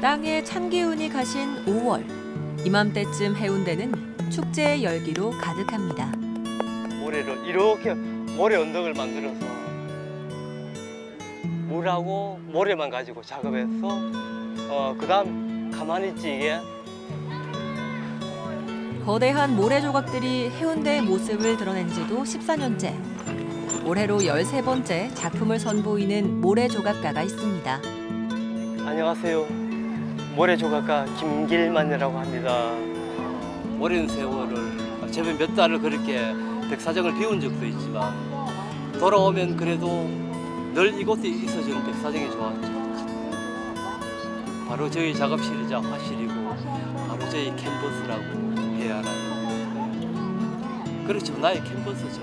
땅에 찬 기운이 가신 5월. 이맘때쯤 해운대는 축제의 열기로 가득합니다. 모래를 이렇게 모래 언덕을 만들어서 물하고 모래만 가지고 작업해서 어 그다음 가만히 있지 이게 거대한 모래 조각들이 해운대의 모습을 드러낸 지도 14년째. 올해로 13번째 작품을 선보이는 모래 조각가가 있습니다. 안녕하세요 모래 조각가 김길만이라고 합니다. 오랜 세월을 제발 몇 달을 그렇게 백사장을 비운 적도 있지만 돌아오면 그래도 늘 이곳에 있어주는 백사장이 좋았죠. 바로 저희 작업실이자 화실이고 바로 저희 캔버스라고 해야 하나요 그렇죠. 나의 캔버스죠.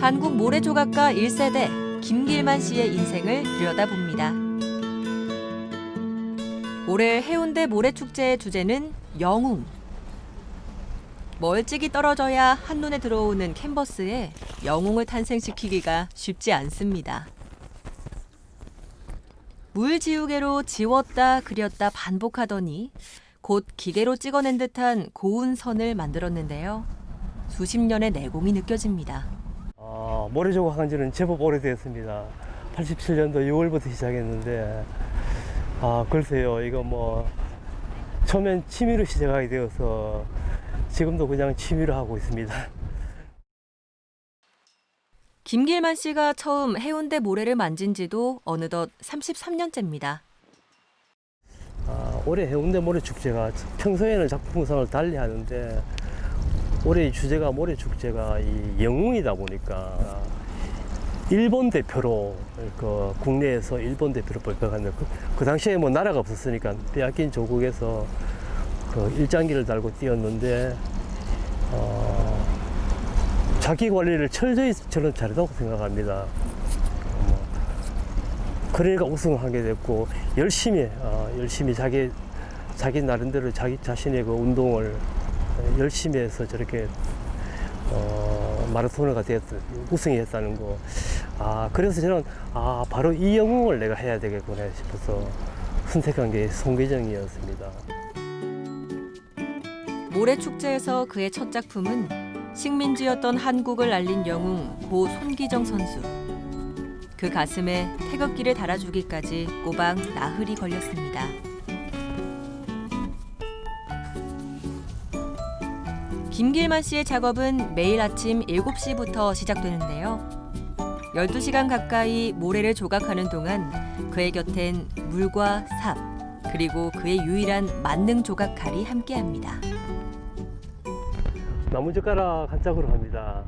한국 모래 조각가 1세대 김길만 씨의 인생을 들여다봅니다. 올해 해운대 모래축제의 주제는 영웅. 멀찍이 떨어져야 한눈에 들어오는 캔버스에 영웅을 탄생시키기가 쉽지 않습니다. 물지우개로 지웠다 그렸다 반복하더니 곧 기계로 찍어낸 듯한 고운 선을 만들었는데요. 수십 년의 내공이 느껴집니다. 아, 모래 조각한 지는 제법 오래되었습니다. 87년도 6월부터 시작했는데, 아, 글쎄요, 이거 뭐, 처음엔 취미로 시작하게 되어서 지금도 그냥 취미로 하고 있습니다. 김길만 씨가 처음 해운대 모래를 만진 지도 어느덧 33년째입니다. 아, 올해 해운대 모래 축제가 평소에는 작품상을 달리 하는데, 올해 이 주제가 모래 축제가 이 영웅이다 보니까 일본 대표로 그 국내에서 일본 대표로 뽑혀갔는데 그, 그 당시에 뭐 나라가 없었으니까 빼앗긴 조국에서 그 일장기를 달고 뛰었는데 어, 자기 관리를 철저히 저는 잘했다고 생각합니다. 뭐, 그러니까 우승하게 됐고 열심히 어, 열심히 자기 자기 나름대로 자기 자신의 그 운동을 열심히 해서 저렇게 어, 마라토너가 되었 우승이 했다는 거. 아 그래서 저는 아 바로 이 영웅을 내가 해야 되겠구나 싶어서 선택한 게 송계정이었습니다. 모래 축제에서 그의 첫 작품은 식민지였던 한국을 알린 영웅 고 손기정 선수. 그 가슴에 태극기를 달아주기까지 꼬박 나흘이 걸렸습니다. 김길만 씨의 작업은 매일 아침 7시부터 시작되는데요. 12시간 가까이 모래를 조각하는 동안 그의 곁엔 물과 삽, 그리고 그의 유일한 만능 조각 칼이 함께합니다. 나무젓가락 한 짝으로 합니다.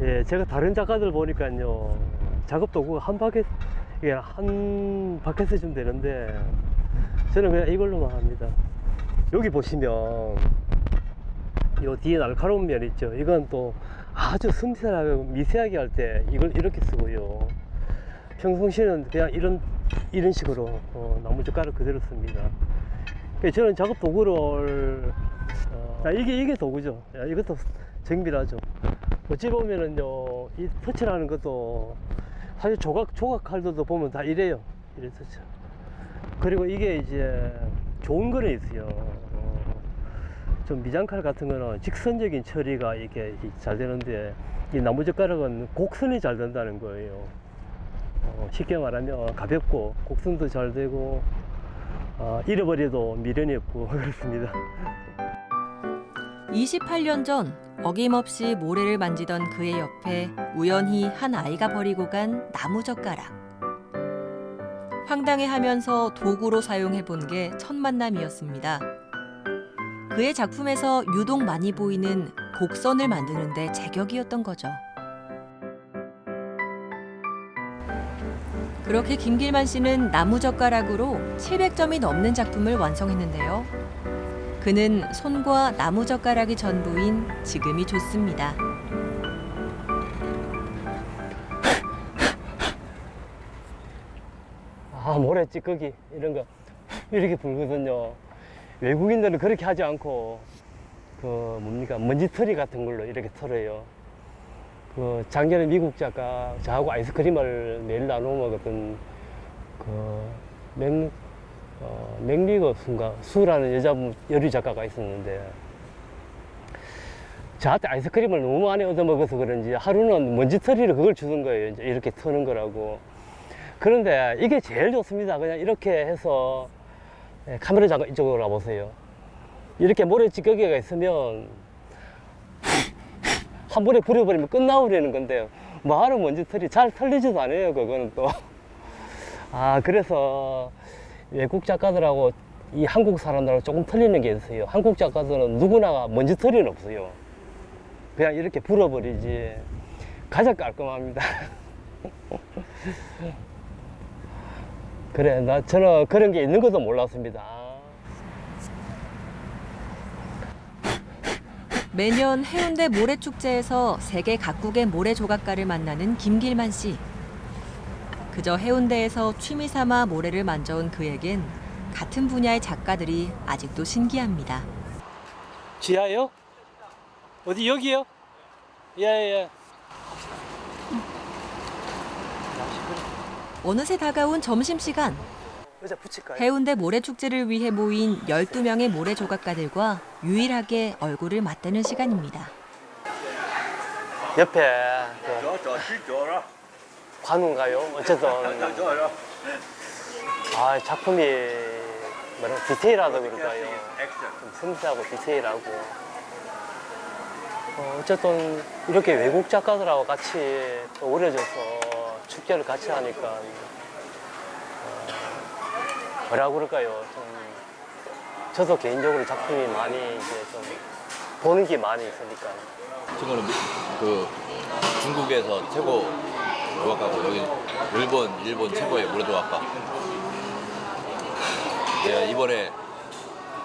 예, 제가 다른 작가들 보니까요 작업 도구가 한 바켓 이게 한 바켓에 좀 되는데 저는 그냥 이걸로만 합니다. 여기 보시면 요 뒤에 날카로운 면 있죠. 이건 또 아주 섬세하고 미세하게 할 때 이걸 이렇게 쓰고요. 평상시에는 그냥 이런 이런 식으로 어, 나무젓가락 그대로 씁니다. 그래서 저는 작업 도구를 어, 자, 이게 이게 도구죠. 야, 이것도 정밀하죠. 어찌 보면은요, 이 터치라는 것도 사실 조각 조각 칼들도 보면 다 이래요. 이래 터치. 그리고 이게 이제 좋은 거는 있어요. 어, 좀 미장칼 같은 거는 직선적인 처리가 이렇게 잘 되는데 이 나무젓가락은 곡선이 잘 된다는 거예요. 어, 쉽게 말하면 가볍고 곡선도 잘 되고 어, 잃어버려도 미련이 없고 그렇습니다. 28년 전 어김없이 모래를 만지던 그의 옆에 우연히 한 아이가 버리고 간 나무젓가락. 황당해하면서 도구로 사용해 본 게 첫 만남이었습니다. 그의 작품에서 유독 많이 보이는 곡선을 만드는데 제격이었던 거죠. 그렇게 김길만 씨는 나무젓가락으로 700점이 넘는 작품을 완성했는데요. 그는 손과 나무젓가락이 전부인 지금이 좋습니다. 아 모래 찌꺼기 이런 거 이렇게 불거든요. 외국인들은 그렇게 하지 않고 그 뭡니까 먼지털이 같은 걸로 이렇게 털어요. 그 작년에 미국 작가 저하고 아이스크림을 매일 나눠 먹었던 그 맹, 어, 맥리거 수인가 수라는 여자분 여류 작가가 있었는데 저한테 아이스크림을 너무 많이 얻어먹어서 그런지 하루는 먼지털이를 그걸 주는 거예요. 이제 이렇게 터는 거라고. 그런데 이게 제일 좋습니다. 그냥 이렇게 해서 예, 카메라 잠깐 이쪽으로 와보세요. 이렇게 모래 찌꺼기가 있으면 한 번에 부려버리면 끝나버리는 건데 뭐하러 먼지털이 잘 털리지도 않아요. 그거는 또. 아 그래서 외국 작가들하고 이 한국 사람들하고 조금 틀리는 게 있어요. 한국 작가들은 누구나 먼지털이는 없어요. 그냥 이렇게 불어버리지. 가장 깔끔합니다. 그래, 나 저는 그런 게 있는 것도 몰랐습니다. 매년 해운대 모래축제에서 세계 각국의 모래 조각가를 만나는 김길만 씨. 그저 해운대에서 취미 삼아 모래를 만져온 그에겐 같은 분야의 작가들이 아직도 신기합니다. 지하요? 어디 여기요? 예, 예. 어느새 다가온 점심시간. 해운대 모래축제를 위해 모인 12명의 모래 조각가들과 유일하게 얼굴을 맞대는 시간입니다. 옆에 그. 관우인가요? 어쨌든. 아 작품이 뭐라 디테일하다 그럴까요? 좀 섬세하고 디테일하고 어, 어쨌든 이렇게 외국 작가들하고 같이 어우러져서 축제를 같이 하니까 어, 뭐라 그럴까요? 좀 저도 개인적으로 작품이 많이 이제 좀 보는 게 많이 있으니까 친구는 미- 그 중국에서 최고 조각가고 여기 일본 일본 최고의 조각가. 제가 이번에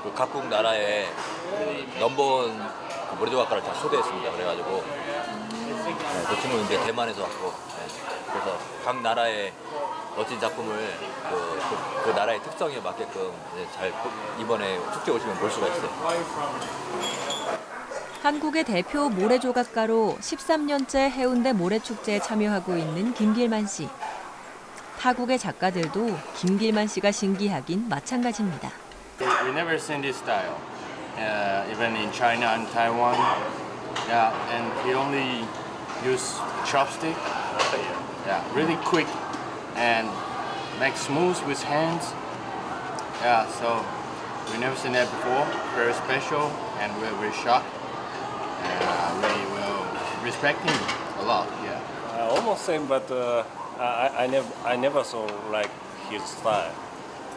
그 각국 나라의 그 넘버원 그 모래 조각가를 다 초대했습니다. 그래가지고 네, 그 친구는 이제 대만에서 왔고 네, 그래서 각 나라의 멋진 작품을 그, 그, 그 나라의 특성에 맞게끔 이제 잘 보- 이번에 축제 오시면 볼 수가 있어요. 한국의 대표 모래 조각가로 13년째 해운대 모래축제에 참여하고 있는 김길만 씨. 타국의 작가들도 김길만 씨가 신기하긴 마찬가지입니다. We never seen this style, uh, even in China and Taiwan. Yeah, and he only use chopstick. Yeah, really quick and make smooth with hands. Yeah, so we never seen that before. Very special, and we're very shocked. And uh, we will respect him a lot. Yeah. Uh, almost same, but uh, I, I never I never saw like his style.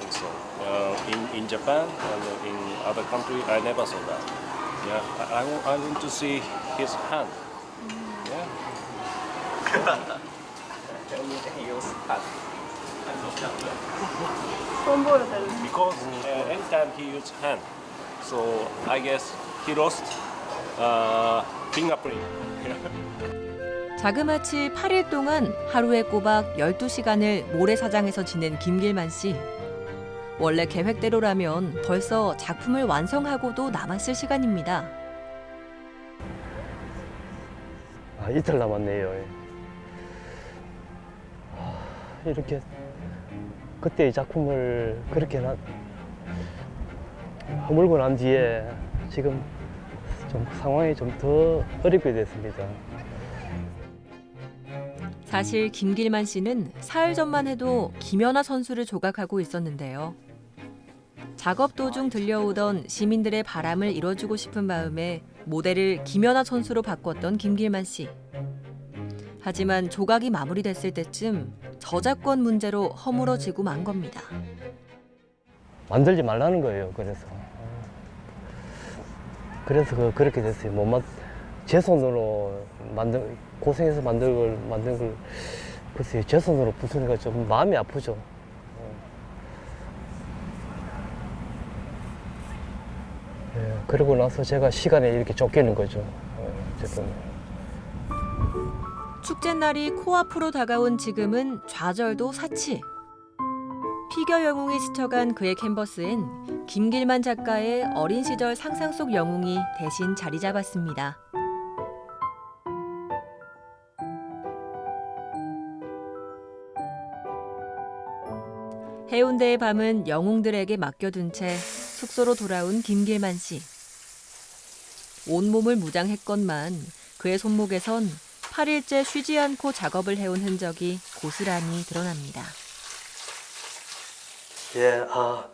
Also, uh, in in Japan and in other country, I never saw that. Yeah, I, I, want, I want to see his hand. Yeah. because uh, anytime he used hand, so I guess he lost uh, fingerprint. 자그마치 8일 동안 하루에 꼬박 12시간을 모래사장에서 지낸 김길만 씨. 원래 계획대로라면 벌써 작품을 완성하고도 남았을 시간입니다. 아, 이틀 남았네요. 아, 이렇게 그때 이 작품을 그렇게 나, 허물고 난 뒤에 지금 좀 상황이 좀 더 어렵게 됐습니다. 사실 김길만 씨는 사흘 전만 해도 김연아 선수를 조각하고 있었는데요. 작업 도중 들려오던 시민들의 바람을 이뤄주고 싶은 마음에 모델을 김연아 선수로 바꿨던 김길만 씨. 하지만 조각이 마무리됐을 때쯤 저작권 문제로 허물어지고 만 겁니다. 만들지 말라는 거예요. 그래서 그래서 그, 그렇게 됐어요. 못 만, 제 손으로 만든 고생해서 만든 걸 만든 걸 글쎄요. 제 손으로 부수니까 좀 마음이 아프죠. 예, 그러고 나서 제가 시간에 이렇게 쫓기는 거죠. 어, 어쨌든. 축제 날이 코앞으로 다가온 지금은 좌절도 사치. 피겨 영웅에 스쳐간 그의 캔버스엔 김길만 작가의 어린 시절 상상 속 영웅이 대신 자리 잡았습니다. 해운대의 밤은 영웅들에게 맡겨둔 채 숙소로 돌아온 김길만 씨. 온몸을 무장했건만 그의 손목에선 8일째 쉬지 않고 작업을 해온 흔적이 고스란히 드러납니다. 예, 아,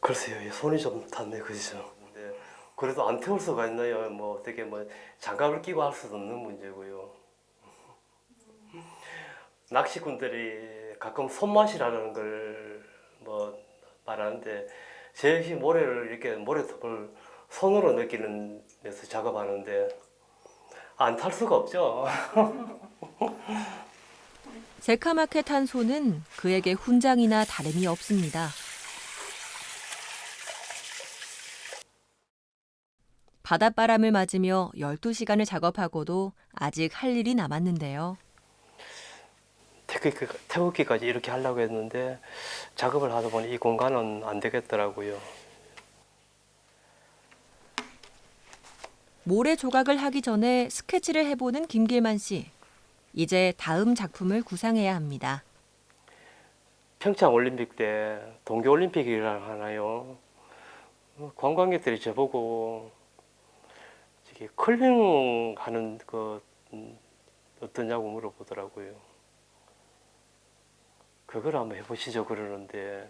글쎄요, 이 손이 좀 닿네, 그죠? 네. 그래도 안 태울 수가 있나요? 뭐 어떻게 뭐 장갑을 끼고 할 수도 없는 문제고요. 낚시꾼들이 가끔 손맛이라는 걸 뭐 말하는데 제 역시 모래를 이렇게 모래톱을 손으로 느끼는 데서 작업하는데 안 탈 수가 없죠. 새카맣게 탄 손은 그에게 훈장이나 다름이 없습니다. 바닷바람을 맞으며 12시간을 작업하고도 아직 할 일이 남았는데요. 태극기, 태극기까지 이렇게 하려고 했는데 작업을 하다 보니 이 공간은 안 되겠더라고요. 모래 조각을 하기 전에 스케치를 해보는 김길만 씨. 이제 다음 작품을 구상해야 합니다. 평창 올림픽 때 동계 올림픽이라 하나요? 어, 관광객들이 저보고 저기 컬링 하는 그 음, 어떠냐고 물어보더라고요. 그걸 한번 해보시죠 그러는데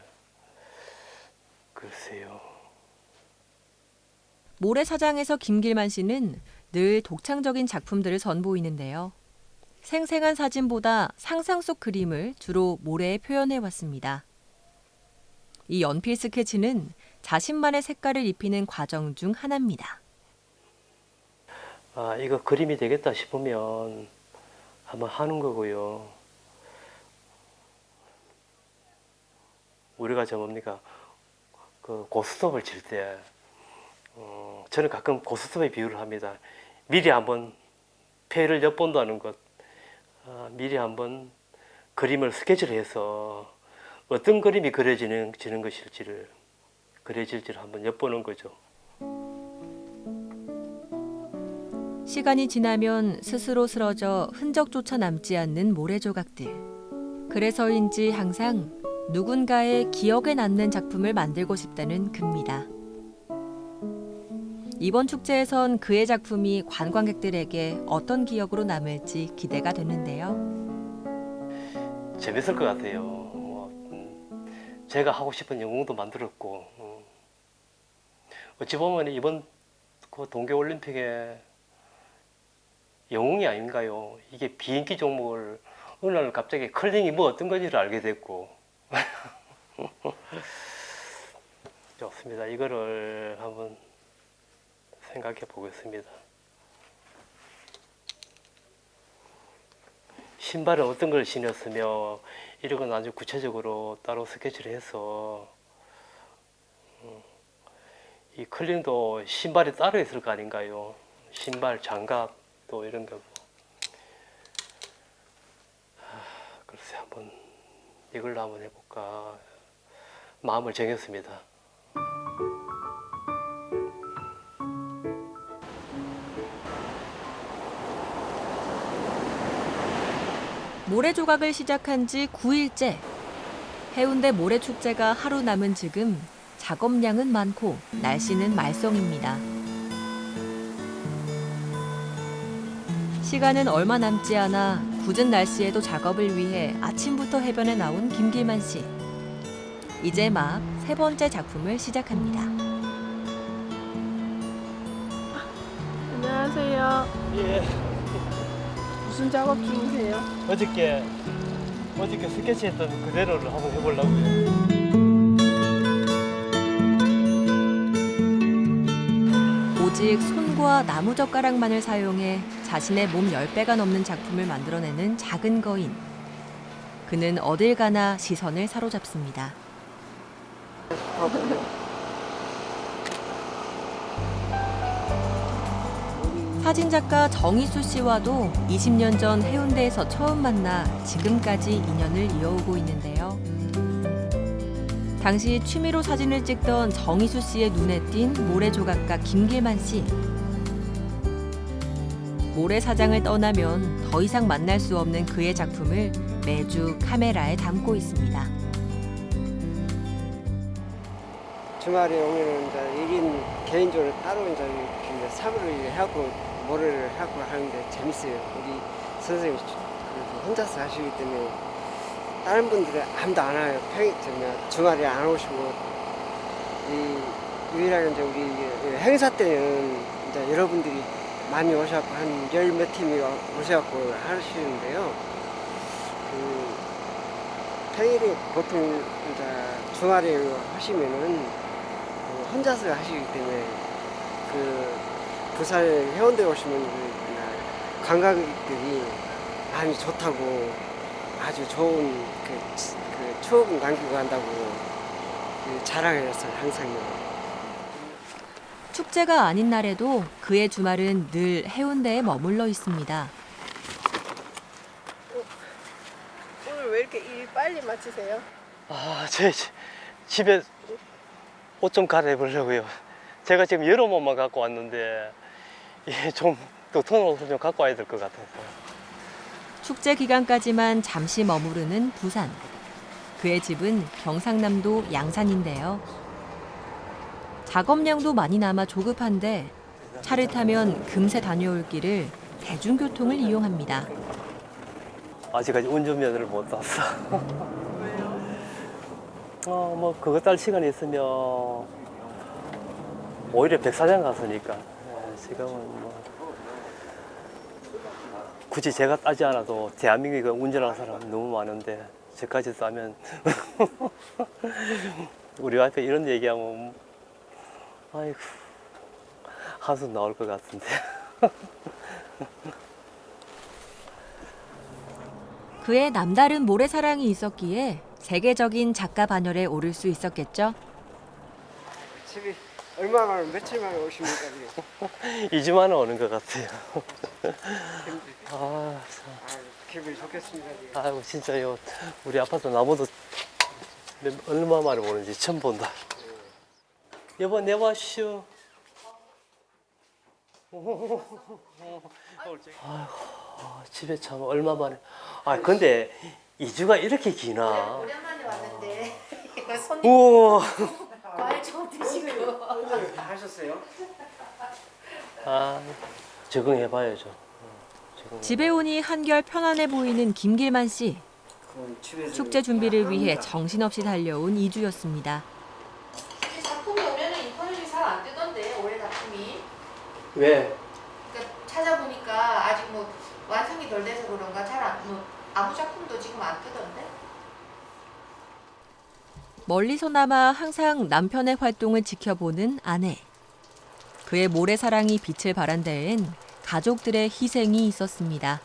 글쎄요. 모래사장에서 김길만 씨는 늘 독창적인 작품들을 선보이는데요. 생생한 사진보다 상상 속 그림을 주로 모래에 표현해 왔습니다. 이 연필 스케치는 자신만의 색깔을 입히는 과정 중 하나입니다. 아 이거 그림이 되겠다 싶으면 한번 하는 거고요. 우리가 저 뭡니까 그 고스톱을 칠 때 어, 저는 가끔 고스톱에 비유를 합니다. 미리 한번 패를 엿본다는 것, 아, 미리 한번 그림을 스케치를 해서 어떤 그림이 그려지는 지는 것일지를 그려질지를 한번 엿보는 거죠. 시간이 지나면 스스로 쓰러져 흔적조차 남지 않는 모래 조각들. 그래서인지 항상 누군가의 기억에 남는 작품을 만들고 싶다는 그입니다. 이번 축제에선 그의 작품이 관광객들에게 어떤 기억으로 남을지 기대가 되는데요. 재밌을 것 같아요. 뭐, 음, 제가 하고 싶은 영웅도 만들었고, 음. 어찌 보면 이번 그 동계올림픽의 영웅이 아닌가요? 이게 비인기 종목을 어느 날 갑자기 컬링이 뭐 어떤 건지를 알게 됐고. 좋습니다. 이거를 한번 생각해 보겠습니다. 신발은 어떤 걸 신었으며 이런 건 아주 구체적으로 따로 스케치를 해서 음, 이 클링도 신발이 따로 있을 거 아닌가요? 신발, 장갑 또 이런 거고 하, 글쎄 한번 이걸로 한번 해볼까 마음을 정했습니다. 모래 조각을 시작한 지 9일째. 해운대 모래 축제가 하루 남은 지금 작업량은 많고 날씨는 말썽입니다. 시간은 얼마 남지 않아 굳은 날씨에도 작업을 위해 아침부터 해변에 나온 김길만 씨. 이제 막 세 번째 작품을 시작합니다. 안녕하세요. 예, 무슨 작업 중이세요? 어저께 어저께 스케치했던 그대로를 한번 해보려고요. 오직 손과 나무젓가락만을 사용해 자신의 몸 10배가 넘는 작품을 만들어내는 작은 거인. 그는 어딜 가나 시선을 사로잡습니다. 사진작가 정희수 씨와도 20년 전 해운대에서 처음 만나 지금까지 인연을 이어오고 있는데요. 당시 취미로 사진을 찍던 정희수 씨의 눈에 띈 모래 조각가 김길만 씨. 모래 사장을 떠나면 더 이상 만날 수 없는 그의 작품을 매주 카메라에 담고 있습니다. 주말에 오면은 이제 1인 개인적으로 따로 이제 사고를 해갖고 모래를 해갖고 하는데 재밌어요. 우리 그래도 혼자서 하시기 때문에 다른 분들은 아무도 안 와요. 평, 저 뭐야, 주말에 안 오시고 이 유일하게 이제 우리 이 행사 때는 이제 여러분들이 많이 오셔갖고 한 열 몇 팀이 와- 오셔갖고 하시는데요. 그 평일에 보통 이제 주말에 하시면은 그 혼자서 하시기 때문에 그 부산 해운대 오시면 그 관광객들이 많이 좋다고 아주 좋은 그, 치- 그 추억을 남기고 간다고 그 자랑을 했어요 항상요. 축제가 아닌 날에도 그의 주말은 늘 해운대에 머물러 있습니다. 오늘 왜 이렇게 일 빨리 마치세요? 아, 제 지- 집에 옷 좀 갈아입으려고요. 제가 지금 여름 옷만 갖고 왔는데 예, 좀또 옷을 좀 갖고 와야 될 것 같아서. 축제 기간까지만 잠시 머무르는 부산. 그의 집은 경상남도 양산인데요. 작업량도 많이 남아 조급한데 차를 타면 금세 다녀올 길을 대중교통을 이용합니다. 아직까지 운전면허를 못 땄어. 어, 뭐 그거 딸 시간이 있으면 오히려 백사장 갔으니까 예, 지금은 뭐 굳이 제가 따지 않아도 대한민국에 운전하는 사람 너무 많은데 저까지 따면 우리 앞에 이런 얘기하면 아이고 한숨 나올 것 같은데. 그의 남다른 모래사랑이 있었기에 세계적인 작가 반열에 오를 수 있었겠죠. 집이 얼마 만에 며칠 만에 오십니까 지금? 2주 만에 오는 것 같아요. 아, 참. 아, 기분이 좋겠습니다. 지금. 아이고 진짜 요. 우리 아파트 나무도 몇- 얼마 만에 보는지 처음 본다. 여보 내와시오. 아이고 집에 참 얼마 만에. 아 근데 2주가 이렇게 기나? 오랜만에 왔는데 이거 손님 우와. 하셨어요? 아 적응해봐야죠. 어, 적응. 집에 오니 한결 편안해 보이는 김길만 씨. 그건 집에서 축제 준비를 위해 정신없이 달려온 2주였습니다. 이 작품이 오면은 인터넷이 잘 안 뜨던데 올해 작품이 왜? 그러니까 찾아보니까 아직 뭐 완성이 덜 돼서 그런가 잘안 뭐 아무 작품도 지금 안 뜨던데 멀리서나마 항상 남편의 활동을 지켜보는 아내. 그의 모래사랑이 빛을 발한 데엔 가족들의 희생이 있었습니다.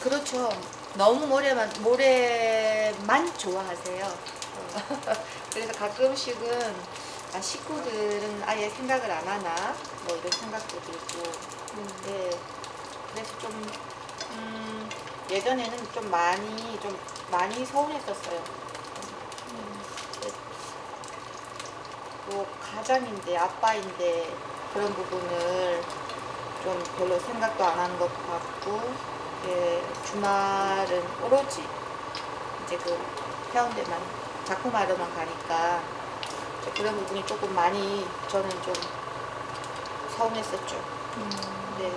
그렇죠. 너무 모래만 모래만 좋아하세요. 그래서 가끔씩은 아, 식구들은 아예 생각을 안 하나? 뭐 이런 생각도 들고. 네 그래서 좀 음, 예전에는 좀 많이 좀 많이 서운했었어요. 음, 네. 뭐 가장인데 아빠인데 그런 부분을 좀 별로 생각도 안 하는 것 같고 예, 주말은 오로지 이제 그 해운대만 작품하러만 가니까 이제 그런 부분이 조금 많이 저는 좀 서운했었죠. 네.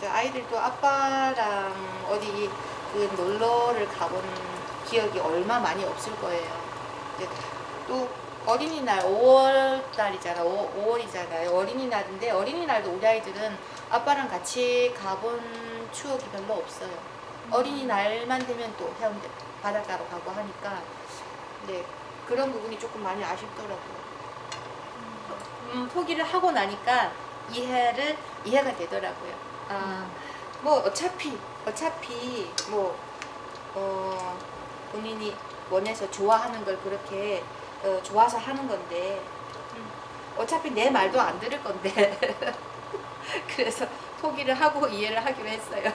그 아이들도 아빠랑 어디 그 놀러를 가본 기억이 얼마 많이 없을 거예요. 또 어린이날 5월 달이잖아. 5, 5월이잖아요. 어린이날인데 어린이날도 우리 아이들은 아빠랑 같이 가본 추억이 별로 없어요. 어린이날만 되면 또 해운대 바닷가로 가고 하니까 네 그런 부분이 조금 많이 아쉽더라고요. 음, 포기를 하고 나니까 이해를 이해가 되더라고요. 아, 뭐 어차피 어차피 뭐 어, 본인이 원해서 좋아하는 걸 그렇게 어, 좋아서 하는 건데 음, 어차피 내 말도 안 들을 건데 그래서 포기를 하고 이해를 하기로 했어요.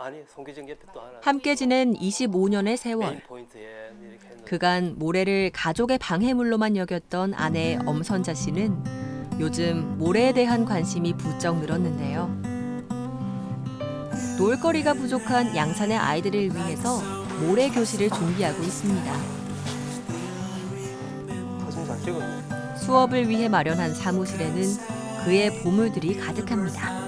아니 옆에 또 하나. 함께 지낸 25년의 메인 세월. 포인트에 이렇게 했는데. 그간 모래를 가족의 방해물로만 여겼던 아내 엄선자 씨는 요즘 모래에 대한 관심이 부쩍 늘었는데요. 놀거리가 부족한 양산의 아이들을 위해서 모래 교실을 준비하고 있습니다. 수업을 위해 마련한 사무실에는 그의 보물들이 가득합니다.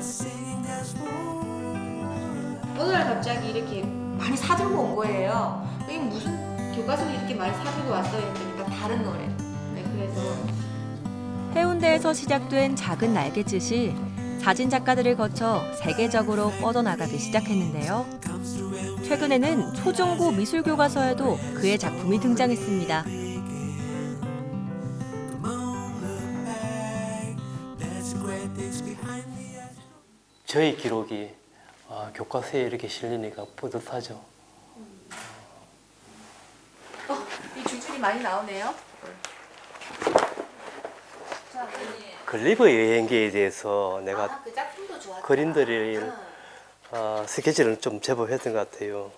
오늘 갑자기 이렇게 많이 사들고 온 거예요. 이게 무슨 교과서를 이렇게 많이 사들고 왔어요? 했더니 다 다른 노래. 네, 그래서 해운대에서 시작된 작은 날갯짓이 사진 작가들을 거쳐 세계적으로 뻗어나가기 시작했는데요. 최근에는 초중고 미술 교과서에도 그의 작품이 등장했습니다. 저희 기록이 아, 교과서에 이렇게 실리니까 뿌듯하죠. 어, 이 줄줄이 많이 나오네요. 글리버 여행기에 대해서 내가 아, 그 작품도 좋았다. 그림들을 응. 아, 스케치를 좀 제법 했던 것 같아요.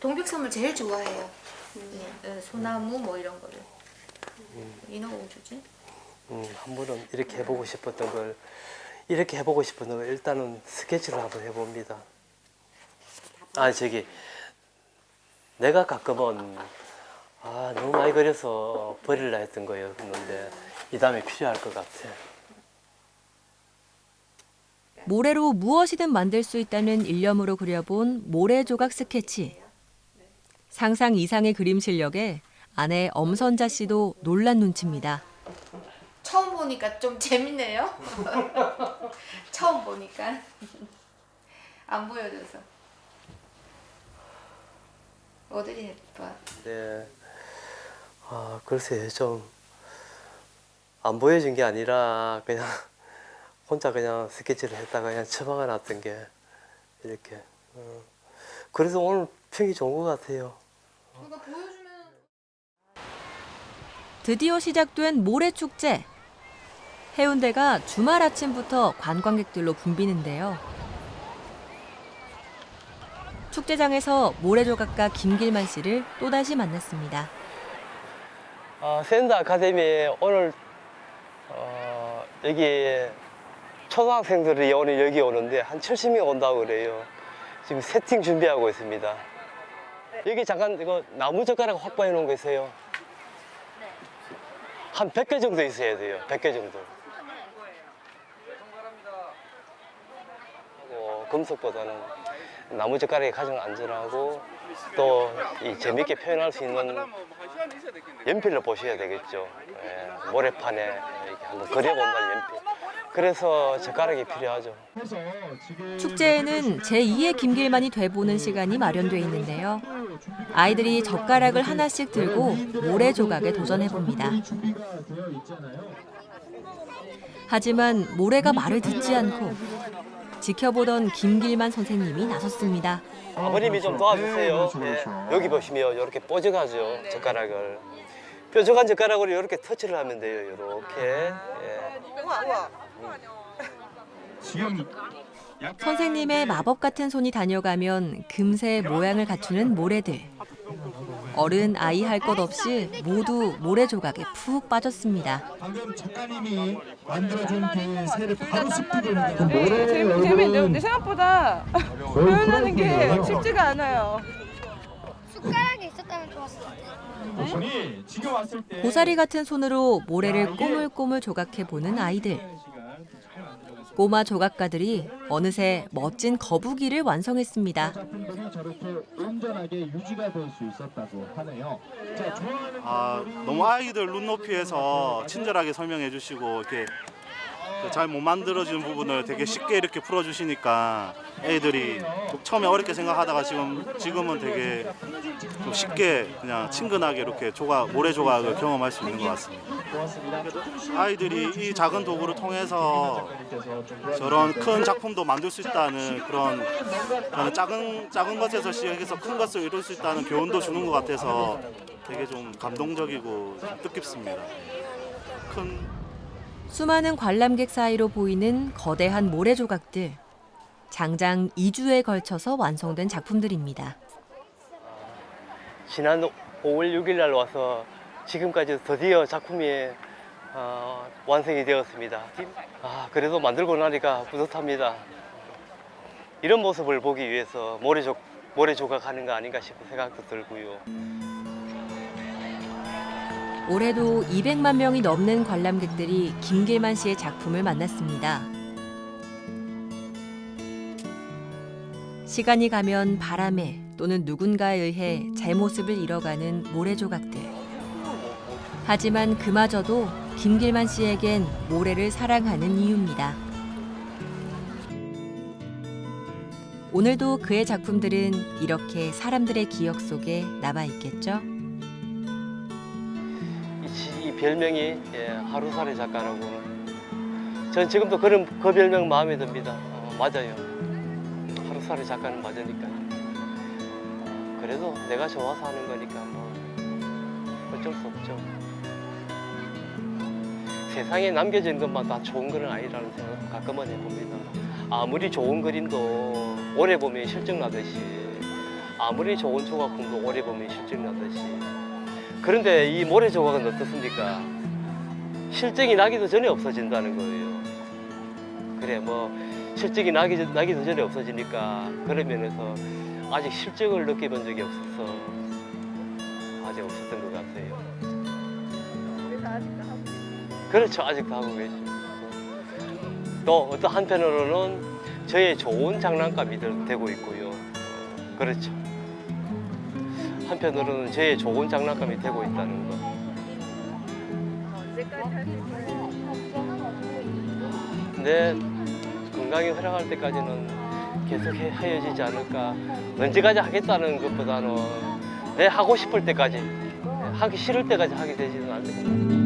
동백섬을 제일 좋아해요. 네, 네, 소나무 뭐 이런 거를. 인어공주지? 음, 한 번은 이렇게 해보고 싶었던 걸 이렇게 해보고 싶었던 걸 일단은 스케치를 한번 해봅니다. 아 저기 내가 가끔은 아 너무 많이 그려서 버릴라 했던 거예요. 그런데 이 다음에 필요할 것 같아. 모래로 무엇이든 만들 수 있다는 일념으로 그려본 모래 조각 스케치. 상상 이상의 그림 실력에 아내 엄선자 씨도 놀란 눈치입니다. 처음 보니까 좀 재밌네요. 처음 보니까 안 보여줘서 어들이 예뻐. 네. 아 글쎄 좀 안 보여준 게 아니라 그냥 혼자 그냥 스케치를 했다가 그냥 처박아 놨던 게 이렇게. 어. 그래서 오늘 평이 좋은 것 같아요. 그러니까 보여주면 드디어 시작된 모래 축제. 해운대가 주말 아침부터 관광객들로 붐비는데요. 축제장에서 모래 조각가 김길만 씨를 또다시 만났습니다. 아, 샌드 아카데미에 오늘 어, 여기 초등학생들이 오늘 여기 오는데 한 70명 온다고 그래요. 지금 세팅 준비하고 있습니다. 여기 잠깐 이거 나무 젓가락 확보해 놓은 거 있어요. 한 100개 정도 있어야 돼요. 100개 정도. 어, 금속보다는 나무 젓가락이 가장 안전하고 또 이 재밌게 표현할 수 있는 연필로 보셔야 되겠죠. 예, 모래판에 이렇게 한번 그려본다는 연필. 그래서 젓가락이 필요하죠. 축제에는 제2의 김길만이 돼보는 시간이 마련돼 있는데요. 아이들이 젓가락을 하나씩 들고 모래 조각에 도전해 봅니다. 하지만 모래가 말을 듣지 않고 지켜보던 김길만 선생님이 나섰습니다. 아버님이 좀 도와주세요. 예, 여기 보시면 이렇게 뽀져가죠 젓가락을. 뾰족한 젓가락으로 이렇게 터치를 하면 돼요. 이렇게. 예. 선생님의 마법 같은 손이 다녀가면 금세 모양을 갖추는 모래들. 어른 아이 할 것 없이 모두 모래 조각에 푹 빠졌습니다. 방금 작가님이 만들어준 그 새를 바로 습득을 해요. 재밌, 재밌는데요. 근데 생각보다 표현하는 게 쉽지가 않아요. 숟가락이 있었다면 좋았을 텐데. 때 고사리 같은 손으로 모래를 꼬물꼬물 조각해 보는 아이들. 꼬마 조각가들이 어느새 멋진 거북이를 완성했습니다. 아, 너무 아이들 눈높이에서 친절하게 설명해 주시고 이렇게 잘 못 만들어지는 부분을 되게 쉽게 이렇게 풀어 주시니까 애들이 처음에 어렵게 생각하다가 지금 지금은 되게 좀 쉽게 그냥 친근하게 이렇게 조각 모래 조각을 경험할 수 있는 것 같습니다. 아이들이 이 작은 도구를 통해서 저런 큰 작품도 만들 수 있다는 그런 작은 작은 것에서 시작해서 큰 것을 이룰 수 있다는 교훈도 주는 것 같아서 되게 좀 감동적이고 뜻깊습니다. 큰 수많은 관람객 사이로 보이는 거대한 모래 조각들. 장장 2주에 걸쳐서 완성된 작품들입니다. 지난 5월 6일 날 와서 지금까지 드디어 작품이 어, 완성이 되었습니다. 아, 그래도 만들고 나니까 뿌듯합니다. 이런 모습을 보기 위해서 모래, 조, 모래 조각하는 거 아닌가 싶은 생각도 들고요. 올해도 200만 명이 넘는 관람객들이 김길만 씨의 작품을 만났습니다. 시간이 가면 바람에 또는 누군가에 의해 제 모습을 잃어가는 모래 조각들. 하지만 그마저도 김길만 씨에겐 모래를 사랑하는 이유입니다. 오늘도 그의 작품들은 이렇게 사람들의 기억 속에 남아 있겠죠? 별명이 예, 하루살이 작가라고. 전 지금도 그런 그 별명 마음에 듭니다. 어, 맞아요. 하루살이 작가는 맞으니까. 어, 그래도 내가 좋아서 하는 거니까 뭐 어쩔 수 없죠. 세상에 남겨진 것만 다 좋은 건 아니라는 생각 가끔은 해봅니다. 아무리 좋은 그림도 오래 보면 실증 나듯이 아무리 좋은 조각품도 오래 보면 실증 나듯이 그런데 이 모래 조각은 어떻습니까? 실증이 나기도 전에 없어진다는 거예요. 그래 뭐 실증이 나기, 전- 나기도 전에 없어지니까 그런 면에서 아직 실증을 느껴본 적이 없어서 아직 없었던 것 같아요. 그렇죠 아직도 하고 계시죠. 또 어떤 한편으로는 저의 좋은 장난감이 되- 되고 있고요. 그렇죠. 한편으로는 저의 좋은 장난감이 되고 있다는 거. 내 건강이 허락할 때까지는 계속 해, 헤어지지 않을까. 언제까지 하겠다는 것보다는 내 하고 싶을 때까지, 하기 싫을 때까지 하게 되지는 않을 것 같아요.